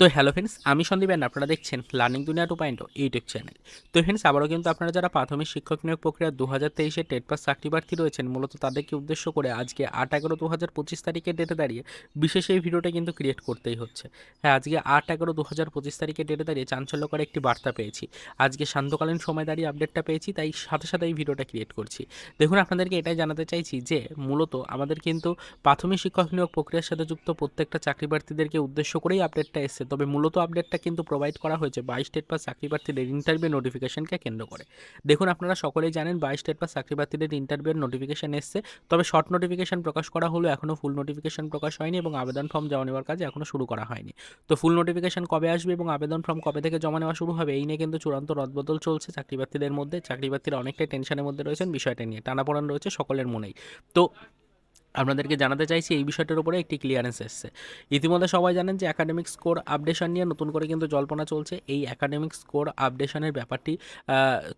তো hello friends আমি Sandeep and আপনারা দেখছেন learning Duniya two point YouTube channel তো ফ্রেন্ডস আবারও কিন্তু আপনারা যারা প্রাথমিক শিক্ষক নিয়োগ প্রক্রিয়া দু হাজার তেইশে টেট পাস চাকরি প্রার্থী রয়েছেন, মূলত তাদেরকে উদ্দেশ্য করে আজকে আট এগারো দু হাজার পঁচিশ তারিখে ডেটে দাঁড়িয়ে বিশেষ এই ভিডিওটা কিন্তু ক্রিয়েট করতেই হচ্ছে। হ্যাঁ আজকে আট এগারো দু হাজার পঁচিশ তারিখে ডেটে দাঁড়িয়ে চাঞ্চল্যকর একটি বার্তা পেয়েছি। আজকে শান্তকালীন সময় দাঁড়িয়ে আপডেটটা পেয়েছি, তাই সাথে সাথে এই ভিডিওটা ক্রিয়েট করছি। দেখুন, আপনাদেরকে এটাই জানাতে চাইছি যে, মূলত আমাদের কিন্তু প্রাথমিক শিক্ষক নিয়োগ প্রক্রিয়ার সাথে যুক্ত প্রত্যেকটা চাকরি প্রার্থীদেরকে উদ্দেশ্য করেই আপডেটটা এসেছে। তবে মূলত আপডেটটা কিন্তু প্রোভাইড করা হয়েছে বাইশ স্টেট পাস চাকরি প্রার্থীদের ইন্টারভিউ নোটিফিকেশনকে কেন্দ্র করে। দেখুন, আপনারা সকলেই জানেন বাইশ স্টেট পাস চাকরি প্রার্থীদের ইন্টারভিউর নোটিফিকেশন এসছে। তবে শর্ট নোটিফিকেশন প্রকাশ করা হলো এখনও ফুল নোটিফিকেশন প্রকাশ হয়নি এবং আবেদন ফর্ম জমা নেওয়ার কাজ এখনও শুরু করা হয়নি। তো ফুল নোটিফিকেশন কবে আসবে এবং আবেদন ফর্ম কবে থেকে জমা নেওয়া শুরু হবে, এই নিয়ে কিন্তু চূড়ান্ত রদবদল চলছে চাকরি প্রার্থীদের মধ্যে। চাকরি প্রার্থীরা অনেকটাই টেনশনের মধ্যে রয়েছেন, বিষয়টা নিয়ে টানাপোড়ান রয়েছে সকলের মনেই। তো আপনাদেরকে জানাতে চাইছি এই বিষয়টার উপরে একটি ক্লিয়ারেন্স এসছে। ইতিমধ্যে সবাই জানেন যে একাডেমিক স্কোর আপডেশন নিয়ে নতুন করে কিন্তু জল্পনা চলছে। এই একাডেমিক স্কোর আপডেশনের ব্যাপারটি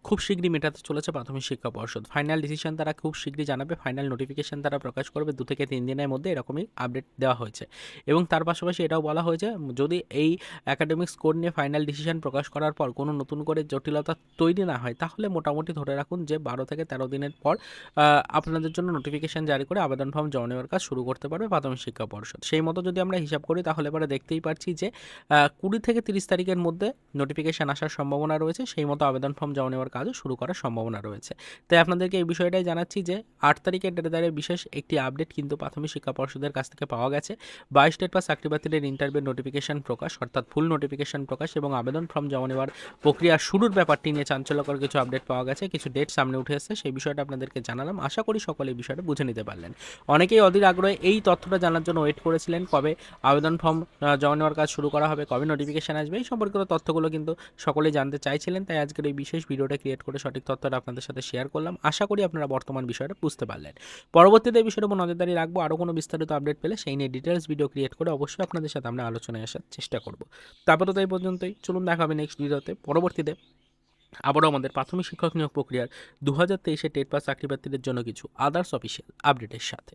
খুব শীঘ্রই মেটাতে চলেছে প্রাথমিক শিক্ষা পর্ষদ। ফাইনাল ডিসিশন তারা খুব শীঘ্রই জানাবে ফাইনাল নোটিফিকেশন তারা প্রকাশ করবে। দু থেকে তিন দিনের মধ্যে এরকমই আপডেট দেওয়া হয়েছে। এবং তার পাশাপাশি এটাও বলা হয়েছে, যদি এই একাডেমিক স্কোর নিয়ে ফাইনাল ডিসিশন প্রকাশ করার পর কোনো নতুন করে জটিলতা তৈরি না হয়, তাহলে মোটামুটি ধরে রাখুন যে বারো থেকে তেরো দিনের পর আপনাদের জন্য নোটিফিকেশন জারি করে আবেদন ফর্ম জমা নেওয়ার কাজ শুরু করতে পারবে প্রাথমিক শিক্ষা পর্ষদ। সেই মতো যদি আমরা হিসাব করি, তাহলে এবারে দেখতেই পাচ্ছি যে কুড়ি থেকে তিরিশ তারিখের মধ্যে নোটিফিকেশন আসার সম্ভাবনা রয়েছে, সেই মতো আবেদন ফর্ম জমা নেওয়ার কাজও শুরু করার সম্ভাবনা রয়েছে। তাই আপনাদেরকে এই বিষয়টাই জানাচ্ছি যে, আট তারিখের ডেটে দাঁড়িয়ে বিশেষ একটি আপডেট কিন্তু প্রাথমিক শিক্ষা পর্ষদের কাছ থেকে পাওয়া গেছে। বাইশ ডেট বা চাকরি প্রার্থীদের ইন্টারভিউ নোটিফিকেশন প্রকাশ, অর্থাৎ ফুল নোটিফিকেশন প্রকাশ এবং আবেদন ফর্ম জমা নেওয়ার প্রক্রিয়া শুরুর ব্যাপারটি নিয়ে চাঞ্চল্যকর কিছু আপডেট পাওয়া গেছে, কিছু ডেট সামনে উঠে এসেছে, সেই বিষয়টা আপনাদেরকে জানালাম। আশা করি সকলে এই বিষয়টা বুঝে নিতে পারলেন। অনেকেই অধীর আগ্রহে এই তথ্যটা জানার জন্য ওয়েট করেছিলেন কবে আবেদন ফর্ম জমা নেওয়ার কাজ শুরু করা হবে, কবে নোটিফিকেশন আসবে, এই সম্পর্কিত তথ্যগুলো কিন্তু সকলেই জানতে চাইছিলেন, তাই আজকের এই বিশেষ ভিডিওটা ক্রিয়েট করে সঠিক তথ্যটা আপনাদের সাথে শেয়ার করলাম। আশা করি আপনারা বর্তমান বিষয়টা বুঝতে পারলেন। পরবর্তীতে এই বিষয়ের উপর নজরদারি রাখব আরও কোনো বিস্তারিত আপডেট পেলে সেই নিয়ে ডিটেলস ভিডিও ক্রিয়েট করে অবশ্যই আপনাদের সাথে আমরা আলোচনায় আসার চেষ্টা করব। তারপরে তো এই পর্যন্তই, চলুন দেখা হবে নেক্সট ভিডিওতে। পরবর্তীতে আবারও আমাদের প্রাথমিক শিক্ষক নিয়োগ প্রক্রিয়ার দু হাজার তেইশে টেট পাস চাকরি প্রার্থীদের জন্য কিছু আদার্স অফিসিয়াল আপডেটের সাথে।